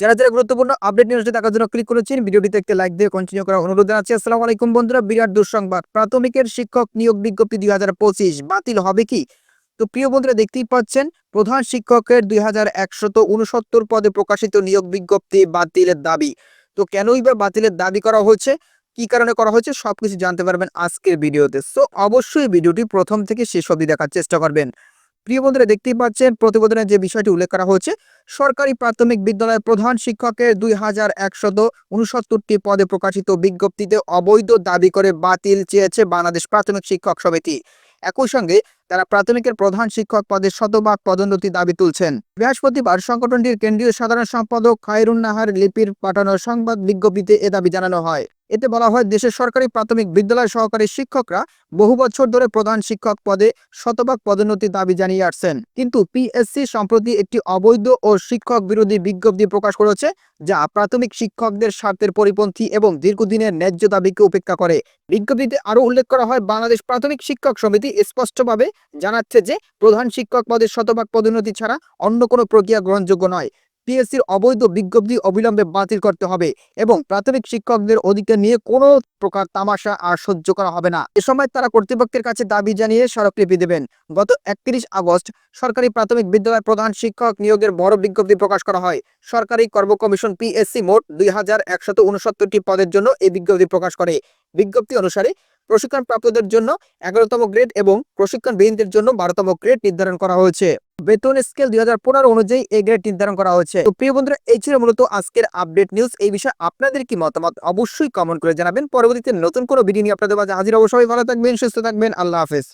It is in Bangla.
যারা যারা গুরুত্বপূর্ণ আপডেট নিউজটি দেখার জন্য ক্লিক করেছেন ভিডিওটিতে একটি লাইক দিয়ে কন্টিনিউ করার অনুরোধ জানাচ্ছি। আসসালামু আলাইকুম বন্ধুরা, বিরাট দুঃসংবাদ। প্রাথমিকের শিক্ষক নিয়োগ বিজ্ঞপ্তি দুই হাজার পঁচিশ বাতিল হবে কি? তো প্রিয় বন্ধুরা, দেখতেই পাচ্ছেন, প্রধান শিক্ষকের দুই পদে প্রকাশিত নিয়োগ বিজ্ঞপ্তি বাতিলের দাবি। তো কেনই বা বাতিলের দাবি করা হয়েছে? কি কারণে করা হয়েছে? সবকিছু জানতে পারবেন আজকের ভিডিওতে। সো অবশ্যই ভিডিওটি প্রথম থেকে শেষ অবধি দেখার চেষ্টা করবেন। প্রিয় বন্ধুরা, দেখতেই পাচ্ছেন প্রতিবেদনে যে বিষয়টি উল্লেখ করা হয়েছে, সরকারি প্রাথমিক বিদ্যালয়ের প্রধান শিক্ষকের দুই হাজার একশত উনসত্তরটি পদে প্রকাশিত বিজ্ঞপ্তিতে অবৈধ দাবি করে বাতিল চেয়েছে বাংলাদেশ প্রাথমিক শিক্ষক সমিতি। একই সঙ্গে তারা প্রাথমিকের প্রধান শিক্ষক পদে শতভাগ পদোন্নতি দাবি তুলছেন। বৃহস্পতিবার সংগঠনটির কেন্দ্রীয় সাধারণ সম্পাদক খায়রুন নাহার লিপির পাঠানো সংবাদ বিজ্ঞপ্তিতে এ দাবি জানানো হয়। এতে বলা হয় দেশের সরকারি প্রাথমিক বিদ্যালয় সহকারী শিক্ষকরা বহু বছর ধরে প্রধান শিক্ষক পদে শতভাগ পদোন্নতি দাবি জানিয়ে আসছেন। কিন্তু পিএসসি সম্প্রতি একটি অবৈধ ও শিক্ষক বিরোধী বিজ্ঞপ্তি প্রকাশ করেছে, যা প্রাথমিক শিক্ষকদের স্বার্থের পরিপন্থী এবং দীর্ঘদিনের ন্যায্য দাবিকে উপেক্ষা করে। বিজ্ঞপ্তিতে আরও উল্লেখ করা হয়, বাংলাদেশ প্রাথমিক শিক্ষক সমিতি স্পষ্টভাবে জানাচ্ছে যে, প্রধান শিক্ষক পদের শতভাগ পদোন্নতি ছাড়া অন্য কোনো প্রক্রিয়া গ্রহণযোগ্য নয়। পিএসসির অবৈধ বিজ্ঞপ্তি অবিলম্বে বাতিল করতে হবে এবং প্রাথমিক শিক্ষকদের অধিকার নিয়ে কোনো প্রকার তামাশা আর সহ্য করা হবে না। এ সময় তারা কর্তৃপক্ষের কাছে দাবি জানিয়ে স্মারকলিপি দেবেন। গত একত্রিশ আগস্ট সরকারি প্রাথমিক বিদ্যালয়ের প্রধান শিক্ষক নিয়োগের বড় বিজ্ঞপ্তি প্রকাশ করা হয়। সরকারি কর্ম কমিশন পিএসসি মোট দুই হাজার একশত পদের জন্য এই বিজ্ঞপ্তি প্রকাশ করে। বিজ্ঞপ্তি অনুসারে প্রশিক্ষণ প্রাপ্তদের জন্য এগারোতম গ্রেড এবং প্রশিক্ষণ বিহীনদের জন্য বারোতম গ্রেড নির্ধারণ করা হয়েছে। বেতন স্কেল দুই হাজার পনেরো অনুযায়ী এই গ্রেড নির্ধারণ করা হয়েছে। তো প্রিয় বন্ধুরা, এই ছিল মূলত আজকের আপডেট নিউজ। এই বিষয়ে আপনাদের কি মতামত অবশ্যই কমেন্ট করে জানাবেন। পরবর্তীতে নতুন কোনো ভিডিও নিয়ে আপনাদের মাঝে হাজির অবশ্যই ভালো থাকবেন, সুস্থ থাকবেন। আল্লাহ হাফেজ।